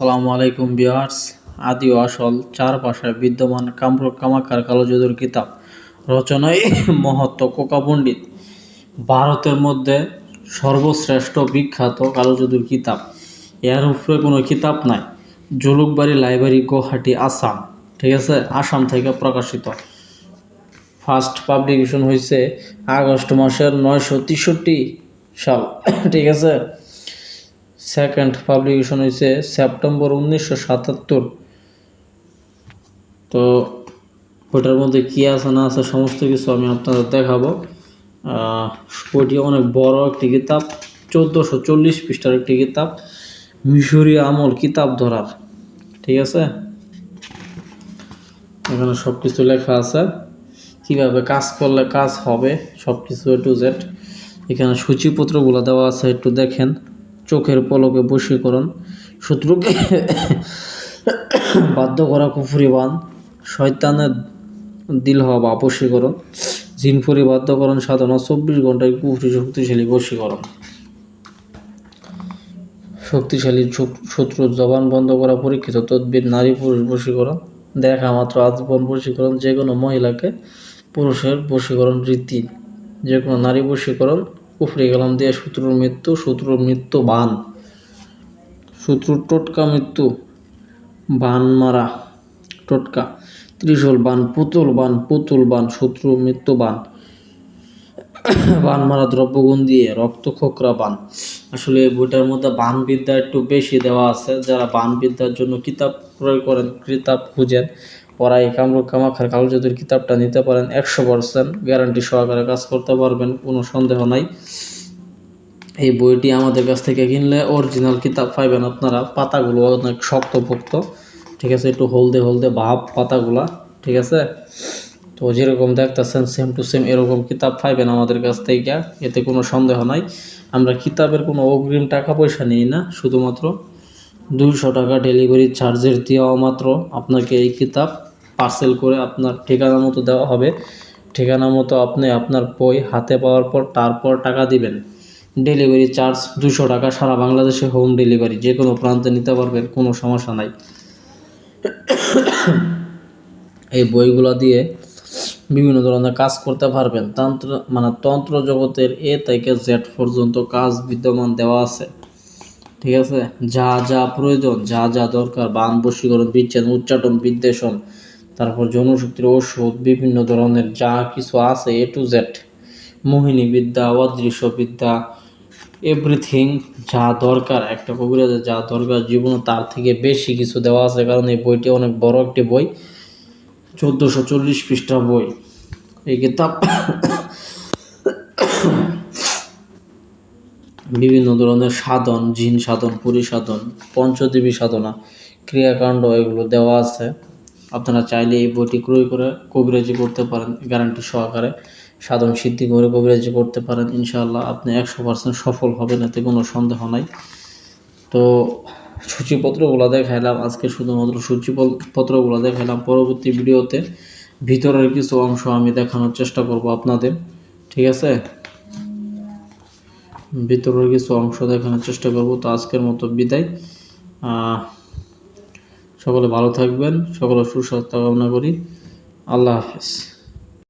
আসসালামু আলাইকুম বিয়ার্স আদি আসল চার পাশায় বিদ্যমান কামর কামাকার কালো জাদুর কিতাব। রচনায় মহত্ব কোকা পণ্ডিত। ভারতের মধ্যে সর্বশ্রেষ্ঠ বিখ্যাত কালো জাদুর কিতাব। এর উপরে কোনো কিতাব নাই। জলুকবাড়ি লাইব্রেরি গুয়াহাটি, আসাম। ঠিক আছে? আসাম থেকে প্রকাশিত। ফার্স্ট পাবলিকেশন হয়েছে আগস্ট মাসের নয়শো তেষট্টি সাল। ঠিক আছে? সেকেন্ড পাবলিকেশন হয়েছে সেপ্টেম্বর উনিশশো সাতাত্তর। তো ওটার মধ্যে কী আছে না আছে সমস্ত কিছু আমি আপনাদের দেখাবো। বইটি অনেক বড় একটি কিতাব, চোদ্দোশো চল্লিশ পৃষ্ঠার একটি কিতাব মিশরীয় আমল কিতাব ধরার, ঠিক আছে? এখানে সব কিছু লেখা আছে। কীভাবে কাজ করলে কাজ হবে সব কিছু এ টু জেড। এখানে সূচিপত্রগুলো দেওয়া আছে, একটু দেখেন। চোখের পলকে বশীকরণ। শত্রুকে বাধ্য করা কুফুরি বান শয়তানের দিল হওয়া বা বশীকরণ। জিনফুরি বাধ্যকরণ সাধনা। চব্বিশ ঘন্টায় কুফরি শক্তিশালী বশীকরণ। শক্তিশালী শক- শত্রুর জবান বন্ধ করা পরীক্ষিত তদ্বির, নারী পুরুষ বশীকরণ। দেখা মাত্র আজীবন বশীকরণ। যে কোনো মহিলাকে পুরুষের বশীকরণ রীতি, যে কোনো নারী বশীকরণ কুফরি গেলাম দিয়ে শত্রুর মৃত্যু শত্রুর মৃত্যু বান। শত্রুর টোটকা মৃত্যু, বান মারা, টোটকা। ত্রিশূল বান, পুতুল বান পুতুল বান শত্রু মৃত্যু বান। বান মারা দ্রব্যগুণ দিয়ে, রক্ত খোকরা বান। আসলে বইটার মধ্যে বান বিদ্যা একটু বেশি দেওয়া আছে। যারা বান বিদ্যার জন্য কিতাব ক্রয় করেন, কিতাব খুঁজেন এই কামরুক কামাখার কালো জাদুর কিতাবটা নিতে পারেন, একশো পার্সেন্ট গ্যারান্টি সহকারে কাজ করতে পারবেন, কোনো সন্দেহ নাই। এই বইটি আমাদের কাছ থেকে কিনলে অরিজিনাল কিতাব পাইবেন আপনারা। পাতাগুলো অনেক শক্তপোক্ত, ঠিক আছে? একটু হলদে হলদে ভাব পাতাগুলা, ঠিক আছে? তো যেরকম দেখতেছেন সেম টু সেম এরকম কিতাব পাইবেন আমাদের কাছ থেকে, এতে কোনো সন্দেহ নাই। আমরা কিতাবের কোনো অগ্রিম টাকা পয়সা নিই না, শুধুমাত্র দুইশো টাকা ডেলিভারি চার্জের দেওয়া মাত্র আপনাকে এই কিতাব পার্সেল করে আপনার ঠিকানা মতো দেওয়া হবে। ঠিকানা মতো আপনি আপনার বই হাতে পাওয়ার পর তারপর টাকা দিবেন। ডেলিভারি চার্জ দুশো টাকা, সারা বাংলাদেশে হোম ডেলিভারি যে কোনো প্রান্তে নিতে পারবেন, কোনো সমস্যা নাই। এই বইগুলো দিয়ে বিভিন্ন ধরনের কাজ করতে পারবেন। তন্ত্র মানে তন্ত্র জগতের এ থেকে জেড পর্যন্ত কাজ বিদ্যমান দেওয়া আছে। ঠিক আছে? যা যা প্রয়োজন, যা যা দরকার বান বশীকরণ, বিচ্ছেদ উচ্চাটন বিদ্বেষণ তারপর জনশক্তির ওষুধ বিভিন্ন ধরনের যা কিছু আছে এ টু জেড মোহিনী বিদ্যা অদৃশ্য বিদ্যা এভরিথিং যা দরকার, একটা কবিরাজের যা দরকার জীবনে তার থেকে বেশি কিছু দেওয়া আছে। কারণ এই বইটি অনেক বড় একটি বই, চোদ্দোশো চল্লিশ পৃষ্ঠা বই। এই কিতাব বিভিন্ন ধরনের সাধন, জিন সাধন, পুরী সাধন, পঞ্চদেবী সাধনা, ক্রিয়াকাণ্ড, এগুলো দেওয়া আছে। আপনারা চাইলে এই বইটি ক্রয় করে কবিরাজি করতে পারেন গ্যারান্টি সহকারে। সাধন সিদ্ধি করে কবিরাজি করতে পারেন, ইনশাআল্লাহ আপনি একশো পার্সেন্ট সফল হবেন, এতে কোনো সন্দেহ নাই। তো সূচিপত্রগুলো দেখাইলাম, আজকে শুধুমাত্র সূচিপত্রগুলো দেখাইলাম। পরবর্তী ভিডিওতে ভিতরের কিছু অংশ আমি দেখানোর চেষ্টা করব আপনাদের, ঠিক আছে? ভিতরের কিছু অংশ দেখানোর চেষ্টা করব। তো আজকের মতো বিদায়। সকলে ভালো থাকবেন সকলে সুস্বাস্থ্য কামনা করি। আল্লাহ হাফেজ।